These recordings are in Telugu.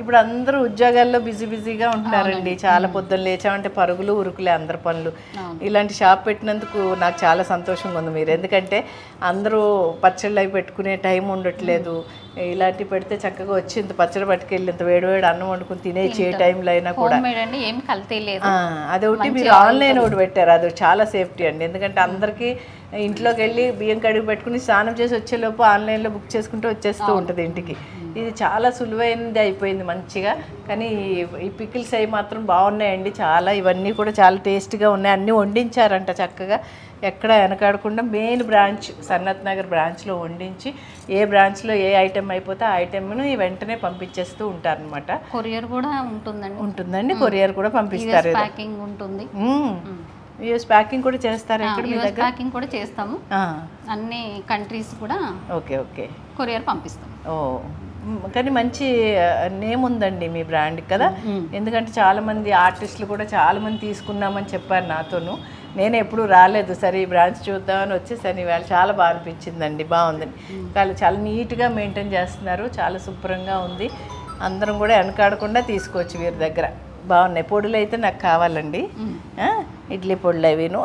ఇప్పుడు అందరూ ఉద్యోగాల్లో బిజీ బిజీగా ఉంటున్నారండి. చాలా పొద్దున్న లేచామంటే పరుగులు ఉరుకులే అందరి పనులు. ఇలాంటి షాప్ పెట్టినందుకు నాకు చాలా సంతోషంగా ఉంది మీరు. ఎందుకంటే అందరూ పచ్చళ్ళు అవి పెట్టుకునే టైం ఉండట్లేదు. ఇలాంటివి పెడితే చక్కగా వచ్చి ఇంత పచ్చడి పట్టుకెళ్ళి ఇంత వేడివేడి అన్నం వండుకుని తినేసి ఏ టైంలో అయినా కూడా. ఏం కల్తీ లేదు. అదొకటి మీరు ఆన్లైన్ ఒకటి పెట్టారు. అది చాలా సేఫ్టీ అండి. ఎందుకంటే అందరికీ ఇంట్లోకి వెళ్ళి బియ్యం కడిగి పెట్టుకుని స్నానం చేసి వచ్చేలోపు ఆన్లైన్లో బుక్ చేసుకుంటే వచ్చేస్తూ ఉంటుంది ఇంటికి. ఇది చాలా సులువైనది అయిపోయింది మంచిగా. కానీ ఈ- ఈ పికిల్స్ అవి మాత్రం బాగున్నాయండి. చాలా ఇవన్నీ కూడా చాలా టేస్ట్గా ఉన్నాయి. అన్నీ వండించారంట చక్కగా. ఎక్కడ వెనకాడకుండా మెయిన్ బ్రాంచ్ సన్నత్ నగర్ బ్రాంచ్లో వండించి ఏ బ్రాంచ్లో ఏ ఐటెం అయిపోతే ఆ ఐటెంను వెంటనే పంపించేస్తూ ఉంటారనమాట కొరియర్ కూడా ఉంటుందండి. ఉంటుందండి కొరియర్ కూడా పంపిస్తారు ప్యాకింగ్ ఉంటుంది. యూఎస్ ప్యాకింగ్ కూడా చేస్తారు ఇక్కడ మీ యూఎస్ దగ్గర? ప్యాకింగ్ కూడా చేస్తాము. అన్ని కంట్రీస్ కూడా ఓకే ఓకే. కొరియర్ పంపిస్తాం. ఓ. కానీ మంచి నేమ్ ఉందండి మీ బ్రాండ్ కదా. ఎందుకంటే చాలా మంది ఆర్టిస్టులు కూడా చాలా మంది తీసుకున్నామని చెప్పారు నాతోను. నేను ఎప్పుడు రాలేదు. సరే ఈ బ్రాంచ్ చూద్దామని వచ్చేసాను ఇవాళ చాలా బాగా అనిపించిందండి. బాగుంది. వాళ్ళు చాలా నీట్గా మెయింటైన్ చేస్తున్నారు. చాలా శుభ్రంగా ఉంది. అందరం కూడా వెనకాడకుండా తీసుకోవచ్చు వీరి దగ్గర. బాగున్నాయి. పొడులు అయితే నాకు కావాలండి. ఇడ్లీ పొడులు అవిను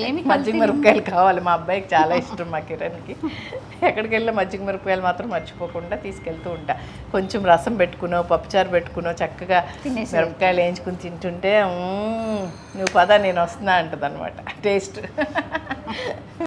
ఏమి మజ్జిగ మిరపకాయలు కావాలి మా అబ్బాయికి చాలా ఇష్టం మా కిరణ్కి. ఎక్కడికి వెళ్ళినా మజ్జిగ మిరపకాయలు మాత్రం మర్చిపోకుండా తీసుకెళ్తూ ఉంటా. కొంచెం రసం పెట్టుకునో పప్పుచారు పెట్టుకునో చక్కగా మిరపకాయలు వేయించుకుని తింటుంటే "మ్మ్, నువ్వు పద నేను వస్తున్నా అంటది అనమాట టేస్ట్.